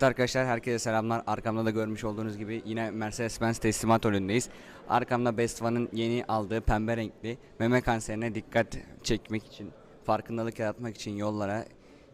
Evet arkadaşlar herkese selamlar. Arkamda da görmüş olduğunuz gibi yine Mercedes-Benz teslimat önündeyiz. Arkamda Best One'ın yeni aldığı pembe renkli meme kanserine dikkat çekmek için, farkındalık yaratmak için yollara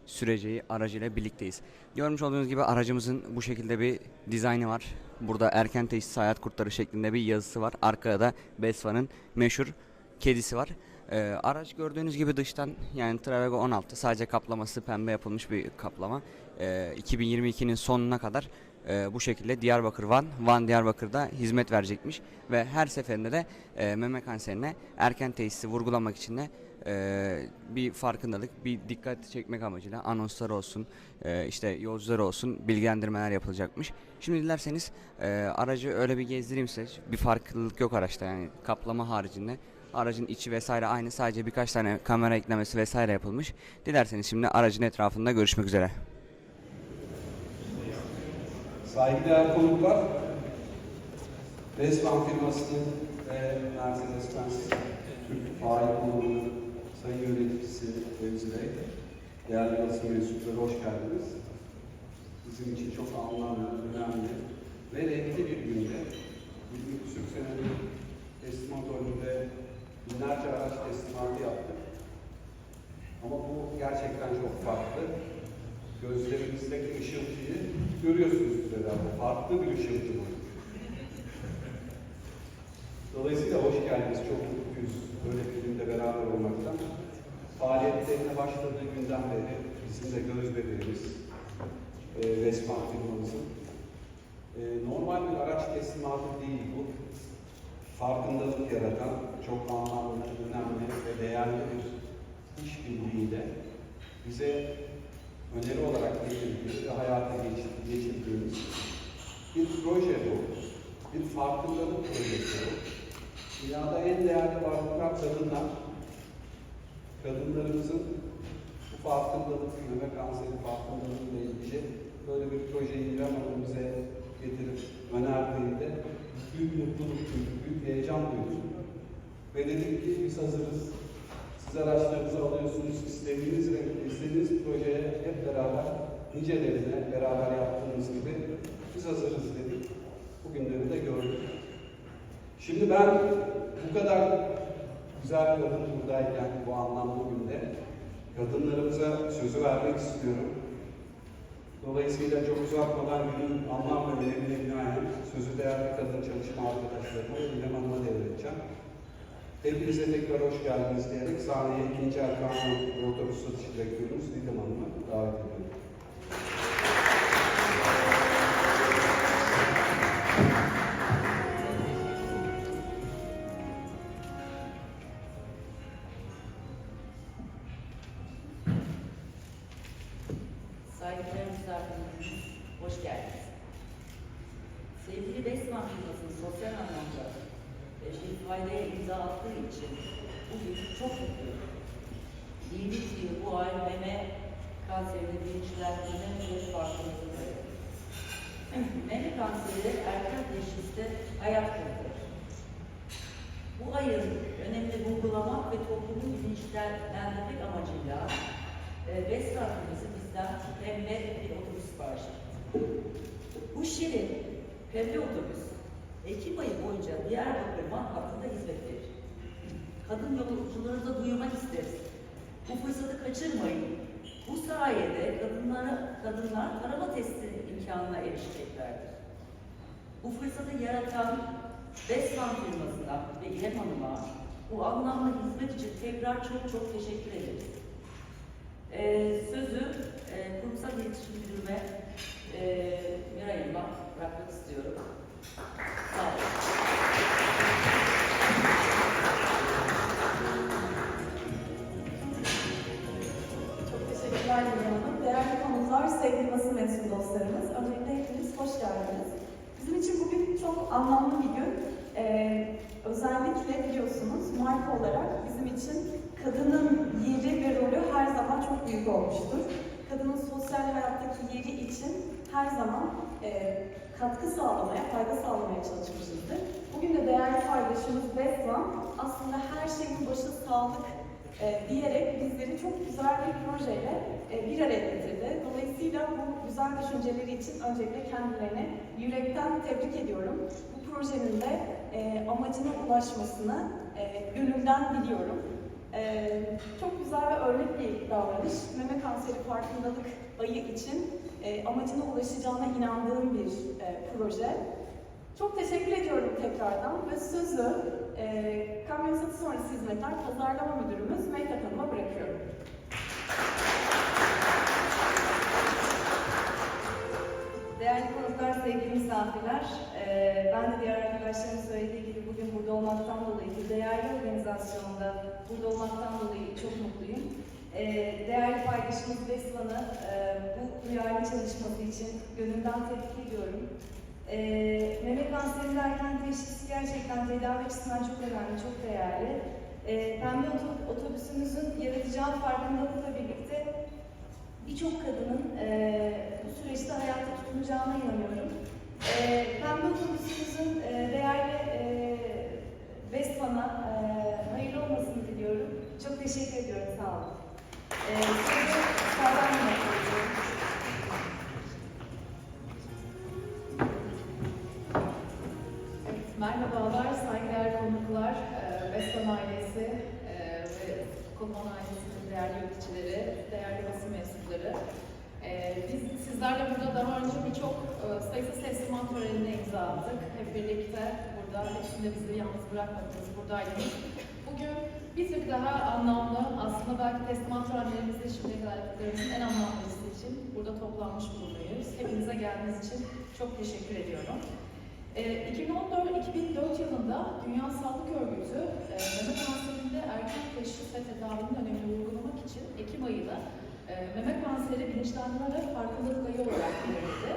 süreceği aracıyla birlikteyiz. Görmüş olduğunuz gibi aracımızın bu şekilde bir dizaynı var. Burada erken teşhis hayat kurtarı şeklinde bir yazısı var. Arkada da Best One'ın meşhur kedisi var. Ee, araç gördüğünüz gibi dıştan yani Travego 16 sadece kaplaması pembe yapılmış bir kaplama. Ee, 2022'nin sonuna kadar e, bu şekilde Diyarbakır Van, Van Diyarbakır'da hizmet verecekmiş ve her seferinde de e, meme kanserine erken teşhisi vurgulamak için de e, bir farkındalık, bir dikkat çekmek amacıyla anonslar olsun, e, işte yolcular olsun bilgilendirmeler yapılacakmış. Şimdi dilerseniz e, aracı öyle bir gezdireyim size. Bir farklılık yok araçta yani kaplama haricinde. Aracın içi vesaire aynı sadece birkaç tane kamera eklemesi vesaire yapılmış. Dilerseniz şimdi aracın etrafında görüşmek üzere. Saygıdeğer konuklar, Resman firmasının ve Mercedes-Benz Türk Faik Kurulu'nun sayın yöneticisi Remzi Bey, değerli basın mensupları hoş geldiniz. Bizim için çok anlamlı, önemli ve renkli bir günde 20 küsur senedir teslimat önünde binlerce araç teslimatı yaptık. Ama bu gerçekten çok farklı. Gözlerimizdeki ışıltıyı görüyorsunuz herhalde. Farklı bir ışıltı bu. Dolayısıyla hoş geldiniz. Çok mutluyuz böyle bir beraber olmaktan. Faaliyetlerine başladığı günden beri bizim de göz bebeğimiz e, Vesman firmamızın. E, normal bir araç teslimatı değil bu. Farkındalık yaratan, çok anlamlı, önemli ve değerli bir iş birliğiyle bize öneri olarak getirdiği ve hayata geçir- geçirdiğimiz bir proje bu. Bir farkındalık projesi bu. Dünyada en değerli varlıklar kadınlar. Kadınlarımızın bu farkındalık, meme kanseri farkındalığıyla ilgili böyle bir projeyi İrem Hanım bize getirip önerdiğinde büyük mutluluk duyduk, büyük heyecan duyduk. Ve dedik ki biz hazırız. Siz araçlarınızı alıyorsunuz, istediğiniz renkte, istediğiniz projeye hep beraber, nicelerine beraber yaptığımız gibi biz hazırız dedik. Bugünleri de gördük. Şimdi ben bu kadar güzel kadın buradayken bu anlamlı günde kadınlarımıza sözü vermek istiyorum. Dolayısıyla çok uzatmadan günün anlam ve önemine binaen sözü değerli kadın çalışma arkadaşlarıma İrem Hanım'a devredeceğim. Hepinize tekrar hoş geldiniz diyerek sahneye ikinci Erkan Otobüs Satışı Direktörümüz Didem Hanım'ı davet ediyorum. Çok. Yeni yıl bu ay meme kanserini bilinçlendirme ve farkındalığı. meme kanseri erken teşhiste hayat kurtarır. Bu ayın önemli vurgulamak ve toplumu bilinçlendirmek amacıyla e, Besrafımızı bizden pembe bir otobüs sipariş. Bu şirin pembe otobüs Ekim ayı boyunca Diyarbakır Van hattında hizmet verir. Kadın yolcuları da duyurmak isteriz. Bu fırsatı kaçırmayın. Bu sayede kadınlara, kadınlar tarama testi imkanına erişeceklerdir. Bu fırsatı yaratan Besman firmasına ve İrem Hanım'a bu anlamlı hizmet için tekrar çok çok teşekkür ederiz. Ee, sözü için kadının yeri ve rolü her zaman çok büyük olmuştur. Kadının sosyal hayattaki yeri için her zaman e, katkı sağlamaya, fayda sağlamaya çalışmışızdır. Bugün de değerli paydaşımız Beslan aslında her şeyin başı sağlık e, diyerek bizleri çok güzel bir projeyle e, bir araya getirdi. Dolayısıyla bu güzel düşünceleri için öncelikle kendilerine yürekten tebrik ediyorum. Bu projenin de e, amacına ulaşmasını gönülden diliyorum. E, çok güzel ve örnek bir davranış. Meme kanseri farkındalık ayı için e, amacına ulaşacağına inandığım bir e, proje. Çok teşekkür ediyorum tekrardan ve sözü e, kamyon satış sonrası hizmetler pazarlama müdürümüz Mehtap Hanım'a burada olmaktan dolayı çok mutluyum. Eee, değerli paydaşımız Besman'ı eee, bu duyarlı çalışması için gönülden tebrik ediyorum. Eee meme kanseri erken teşhis gerçekten tedavi açısından çok önemli, çok değerli. Eee pembe oto- otobüsümüzün yaratacağı farkındalıkla birlikte birçok kadının eee, bu süreçte hayatta tutunacağına inanıyorum. Eee Pembe otobüsümüzün eee, değerli eee Vespan'a eee, hayırlı olmasını diliyorum. Çok teşekkür ediyorum, sağ olun. Eee sözü Merhabalar, saygıdeğer konuklar, e, Bestan ailesi e, ve Koman ailesinin değerli yöneticileri, değerli basın mensupları. E, Biz sizlerle burada daha önce birçok sayısız teslimat törenine imza attık. Hep birlikte burada, hepsinde bizi yalnız bırakmadınız, buradaydınız. Bugün bir tık daha anlamlı, aslında belki teslimat törenlerimizde şimdiye kadar yaptıklarımızın en anlamlısı için burada toplanmış bulunuyoruz. Hepinize geldiğiniz için çok teşekkür ediyorum. Ee, 2014-2004 yılında Dünya Sağlık Örgütü e, meme kanserinde erken teşhis ve tedavinin önemini vurgulamak için Ekim ayını e, meme kanseri bilinçlendirme ve farkındalık ayı olarak belirledi.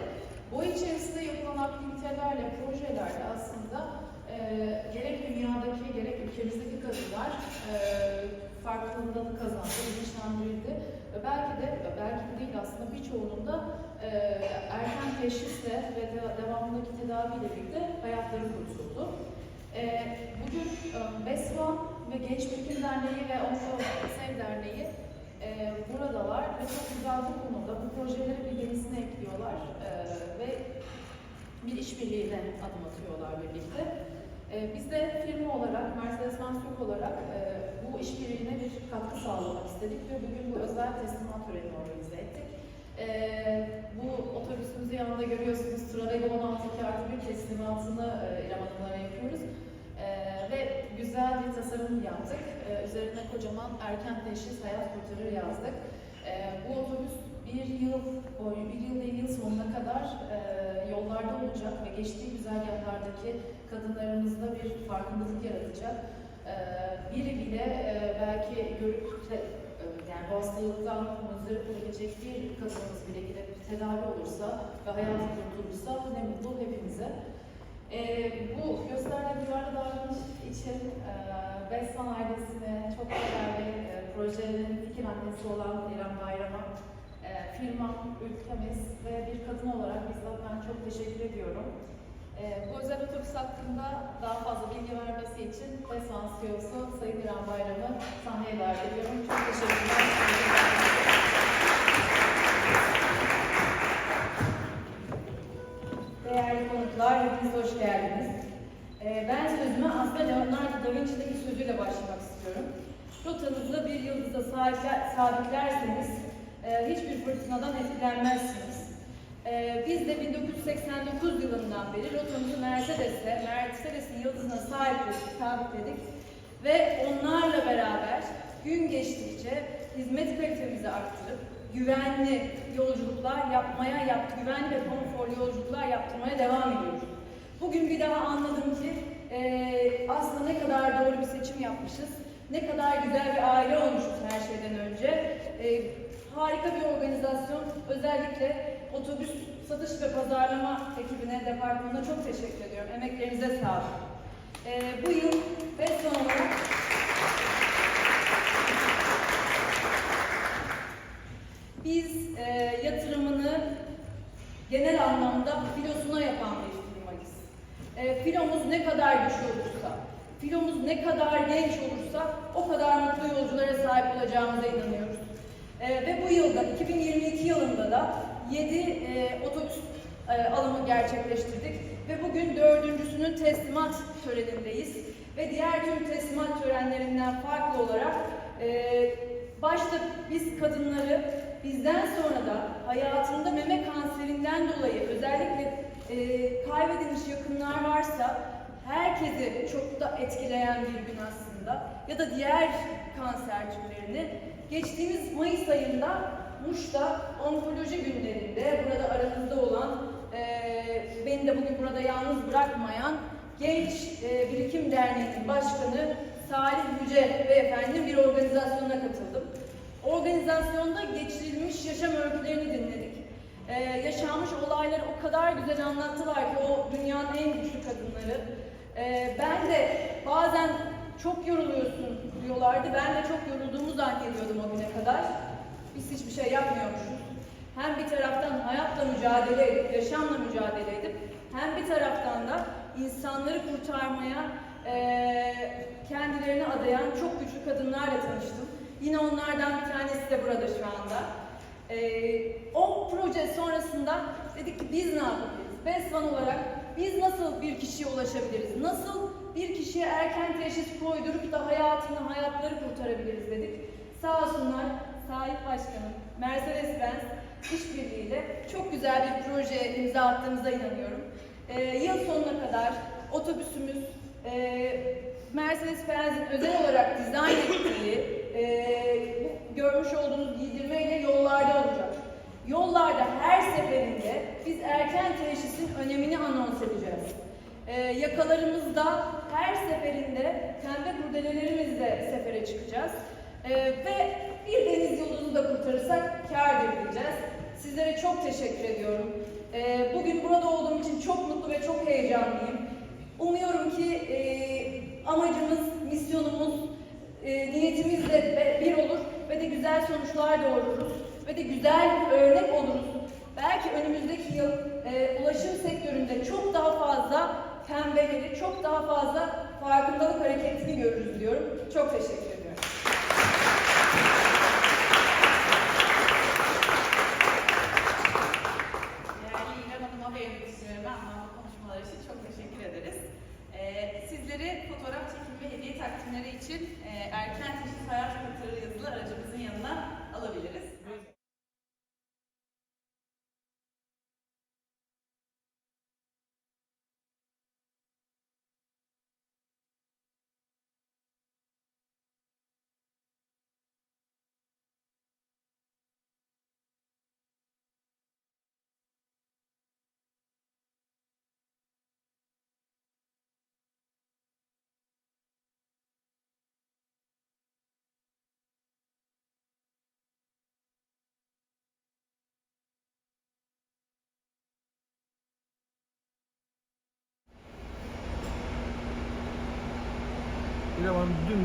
Bu içerisinde yapılan aktivitelerle, projelerle aslında e, gerek dünyadaki gerek ülkemizdeki kadınlar e, farkındalık kazandı, bilinçlendirildi ve belki de, belki de değil aslında birçoğunun da e, erken teşhisle ve de, devamındaki tedaviyle birlikte hayatları kurtuldu. E, bugün e, BESVA ve Genç Derneği ve Onko Sev Derneği e, buradalar ve çok güzel bu konuda bu projeleri bir ekliyorlar e, ve bir işbirliğine adım atıyorlar birlikte. E, biz de firma olarak, Mercedes-Benz olarak e, bu işbirliğine bir katkı sağlamak istedik ve bugün bu özel teslimat törenini organize ettik. Ee, bu otobüsümüzü yanında görüyorsunuz. Travego 16 artı bir teslimatını e, yapıyoruz. Ee, ve güzel bir tasarım yaptık. Ee, üzerine kocaman erken teşhis hayat kurtarır yazdık. Ee, bu otobüs bir yıl boyu, bir yıl değil yıl sonuna kadar e, yollarda olacak ve geçtiği güzergahlardaki kadınlarımızda bir farkındalık yaratacak. Ee, biri bile e, belki görüp e, yani bu hastalıktan muzdarip olabilecek bir kadınımız bile gidip tedavi olursa ve hayatı kurtulursa ne mutlu hepimize. Ee, bu gösterdiği duyarlı davranış için e, Besman ailesine çok değerli e, projenin fikir annesi olan İrem Bayram'a, e, firmam, ülkemiz ve bir kadın olarak bizzat ben çok teşekkür ediyorum. E, bu özel otobüs hakkında daha fazla bilgi vermesi için Besman CEO'su Sayın İrem Bayram'ı sahneye davet ediyorum. Çok teşekkürler. Değerli konuklar, hepiniz hoş geldiniz. Ee, ben sözüme aslında Leonardo da Vinci'deki sözüyle başlamak istiyorum. Rotanızı bir yıldıza sabitler, sabitlerseniz e, hiçbir fırtınadan etkilenmezsiniz. Ee, biz de 1989 yılından beri rotamızı Mercedes'e, Mercedes'in yıldızına sabitledik, sabitledik ve onlarla beraber gün geçtikçe hizmet kalitemizi arttırıp güvenli yolculuklar yapmaya, yaptı, güvenli ve konforlu yolculuklar yaptırmaya devam ediyoruz. Bugün bir daha anladım ki eee, aslında ne kadar doğru bir seçim yapmışız, ne kadar güzel bir aile olmuşuz her şeyden önce. Eee, harika bir organizasyon, özellikle otobüs satış ve pazarlama ekibine, departmanına çok teşekkür ediyorum. Emeklerinize sağlık. Eee, bu yıl Beston olarak Biz e, yatırımını genel anlamda filosuna yapan bir firmayız. E, filomuz ne kadar güçlü olursa, filomuz ne kadar genç olursa o kadar mutlu yolculara sahip başaracağımıza inanıyoruz. Ee, ve bu yılda, 2022 yılında da 7 e, otobüs e, alımı gerçekleştirdik. Ve bugün dördüncüsünün teslimat törenindeyiz. Ve diğer tüm teslimat törenlerinden farklı olarak e, başta biz kadınları bizden sonra da hayatında meme kanserinden dolayı özellikle e, kaybedilmiş yakınlar varsa herkesi çok da etkileyen bir gün aslında ya da diğer kanser türlerini geçtiğimiz Mayıs ayında Muş'ta onkoloji günlerinde burada aramızda olan e, beni de bugün burada yalnız bırakmayan Genç e, Birikim Derneği'nin başkanı Salih Yüce Beyefendi'nin bir organizasyonuna katıldım. Organizasyonda geçirilmiş yaşam öykülerini dinledik. Ee, yaşanmış olayları o kadar güzel anlattılar ki o dünyanın en güçlü kadınları. Ee, ben de bazen çok yoruluyorsun diyorlardı. Ben de çok yorulduğumu zannediyordum o güne kadar. Biz hiçbir şey yapmıyormuşuz. Hem bir taraftan hayatla mücadele edip, yaşamla mücadele edip hem bir taraftan da insanları kurtarmaya eee, kendilerini adayan çok güçlü kadınlarla tanıştım. Yine onlardan bir tanesi de burada şu anda. Ee, o proje sonrasında dedik ki biz ne yapabiliriz? Besvan olarak biz nasıl bir kişiye ulaşabiliriz? Nasıl bir kişiye erken teşhis koydurup da hayatını, hayatları kurtarabiliriz dedik. Sağ olsunlar Sahip Başkanım, Mercedes-Benz işbirliğiyle çok güzel bir projeye imza attığımıza inanıyorum. Ee, yıl sonuna kadar otobüsümüz e, Mercedes-Benz'in özel olarak dizayn ettiği e, görmüş olduğunuz giydirmeyle yollarda olacak. Yollarda her seferinde biz erken teşhisin önemini anons edeceğiz. E, yakalarımızda her seferinde pembe kurdelelerimizle sefere çıkacağız. E, ve bir deniz yolunu da kurtarırsak kârdır diyeceğiz. Sizlere çok teşekkür ediyorum. E, bugün burada olduğum için çok mutlu ve çok heyecanlıyım. Umuyorum ki e, amacımız, misyonumuz, e, niyetimiz de be- bir olur ve de güzel sonuçlar doğururuz ve de güzel örnek oluruz. Belki önümüzdeki yıl e, ulaşım sektöründe çok daha fazla pembeleri, çok daha fazla farkındalık hareketini görürüz diyorum. Çok teşekkür ediyorum. Değerli İrem Hanım'a vermek istiyorum. Anlamlı konuşmalar için çok teşekkür ederiz. Ee, sizleri fotoğraf çekim ve hediye takdimleri için e, erken teşhis hayat kurtarır yazılı aracımızın yanına alabiliriz. İrem Hanım dün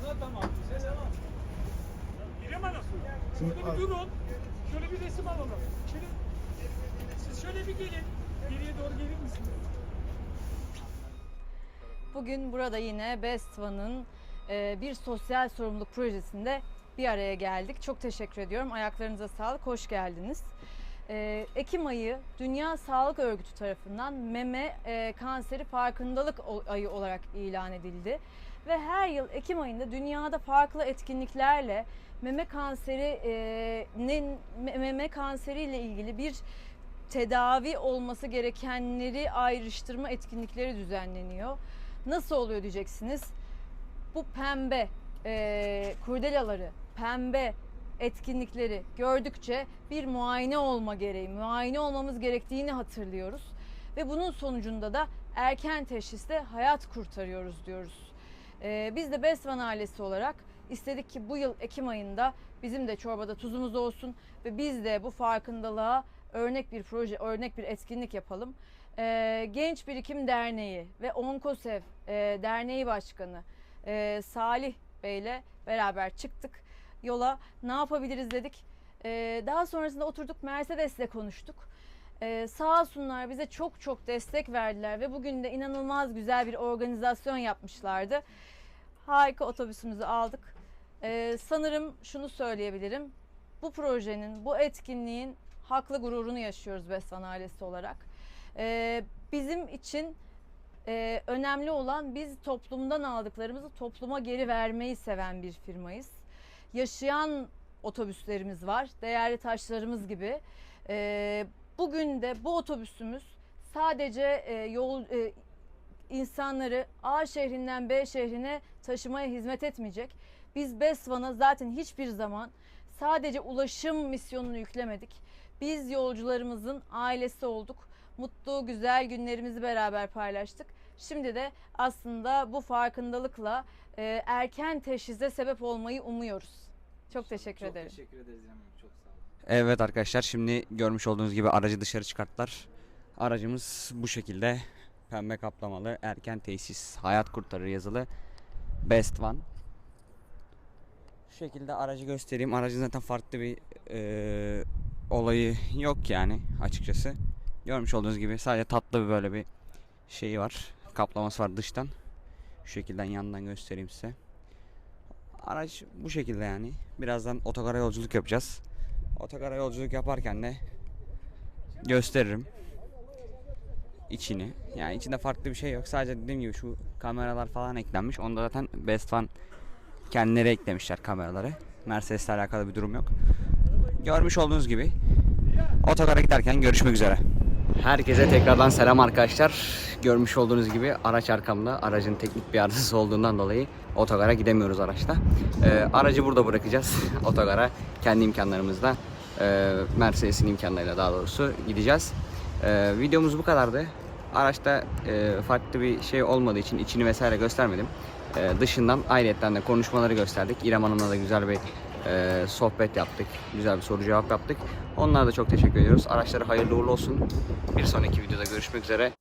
Sana tamam, bize devam. İrem Hanım, Şimdi şöyle bir durun. Şöyle bir resim alalım. Şöyle, siz şöyle bir gelin. Geriye doğru gelir misiniz? Bugün burada yine Best One'ın e, bir sosyal sorumluluk projesinde bir araya geldik. Çok teşekkür ediyorum. Ayaklarınıza sağlık. Hoş geldiniz. E, Ekim ayı Dünya Sağlık Örgütü tarafından meme e, kanseri farkındalık ayı olarak ilan edildi. Ve her yıl Ekim ayında dünyada farklı etkinliklerle meme kanserinin meme kanseri ile ilgili bir tedavi olması gerekenleri ayrıştırma etkinlikleri düzenleniyor. Nasıl oluyor diyeceksiniz. Bu pembe e, kurdelaları, pembe etkinlikleri gördükçe bir muayene olma gereği, muayene olmamız gerektiğini hatırlıyoruz. Ve bunun sonucunda da erken teşhiste hayat kurtarıyoruz diyoruz. Ee, biz de Besvan ailesi olarak istedik ki bu yıl Ekim ayında bizim de çorbada tuzumuz olsun ve biz de bu farkındalığa örnek bir proje, örnek bir etkinlik yapalım. Ee, Genç Birikim Derneği ve Onkosev e, Derneği Başkanı e, Salih Bey'le beraber çıktık yola. Ne yapabiliriz dedik. Ee, daha sonrasında oturduk Mercedes'le konuştuk. Ee, sağ olsunlar bize çok çok destek verdiler ve bugün de inanılmaz güzel bir organizasyon yapmışlardı. Harika otobüsümüzü aldık. Ee, sanırım şunu söyleyebilirim. Bu projenin, bu etkinliğin haklı gururunu yaşıyoruz Besvan ailesi olarak. Ee, bizim için e, önemli olan biz toplumdan aldıklarımızı topluma geri vermeyi seven bir firmayız. Yaşayan otobüslerimiz var, değerli taşlarımız gibi. Ee, bugün de bu otobüsümüz sadece e, yol e, insanları A şehrinden B şehrine taşımaya hizmet etmeyecek. Biz Besvan'a zaten hiçbir zaman sadece ulaşım misyonunu yüklemedik. Biz yolcularımızın ailesi olduk. Mutlu, güzel günlerimizi beraber paylaştık. Şimdi de aslında bu farkındalıkla e, erken teşhise sebep olmayı umuyoruz. Çok teşekkür ederim. teşekkür ederiz İrem Hanım. Çok sağ olun. Evet arkadaşlar şimdi görmüş olduğunuz gibi aracı dışarı çıkarttılar. Aracımız bu şekilde pembe kaplamalı erken tesis hayat kurtarır yazılı Best One. Şu şekilde aracı göstereyim. Aracın zaten farklı bir eee, olayı yok yani açıkçası. Görmüş olduğunuz gibi sadece tatlı bir böyle bir şeyi var. Kaplaması var dıştan. Şu şekilde yandan göstereyim size. Araç bu şekilde yani. Birazdan otogara yolculuk yapacağız. Otogara yolculuk yaparken de gösteririm içini. Yani içinde farklı bir şey yok. Sadece dediğim gibi şu kameralar falan eklenmiş. Onda zaten Best One kendileri eklemişler kameraları. Mercedes'le alakalı bir durum yok. Görmüş olduğunuz gibi otogara giderken görüşmek üzere. Herkese tekrardan selam arkadaşlar. Görmüş olduğunuz gibi araç arkamda. Aracın teknik bir arızası olduğundan dolayı otogara gidemiyoruz araçta. Ee, aracı burada bırakacağız otogara. Kendi imkanlarımızla. E, Mercedes'in imkanlarıyla daha doğrusu gideceğiz. Ee, videomuz bu kadardı. Araçta e, farklı bir şey olmadığı için içini vesaire göstermedim. Ee, dışından ayrıyetten de konuşmaları gösterdik. İrem Hanım'la da güzel bir e, sohbet yaptık. Güzel bir soru cevap yaptık. Onlara da çok teşekkür ediyoruz. Araçları hayırlı uğurlu olsun. Bir sonraki videoda görüşmek üzere.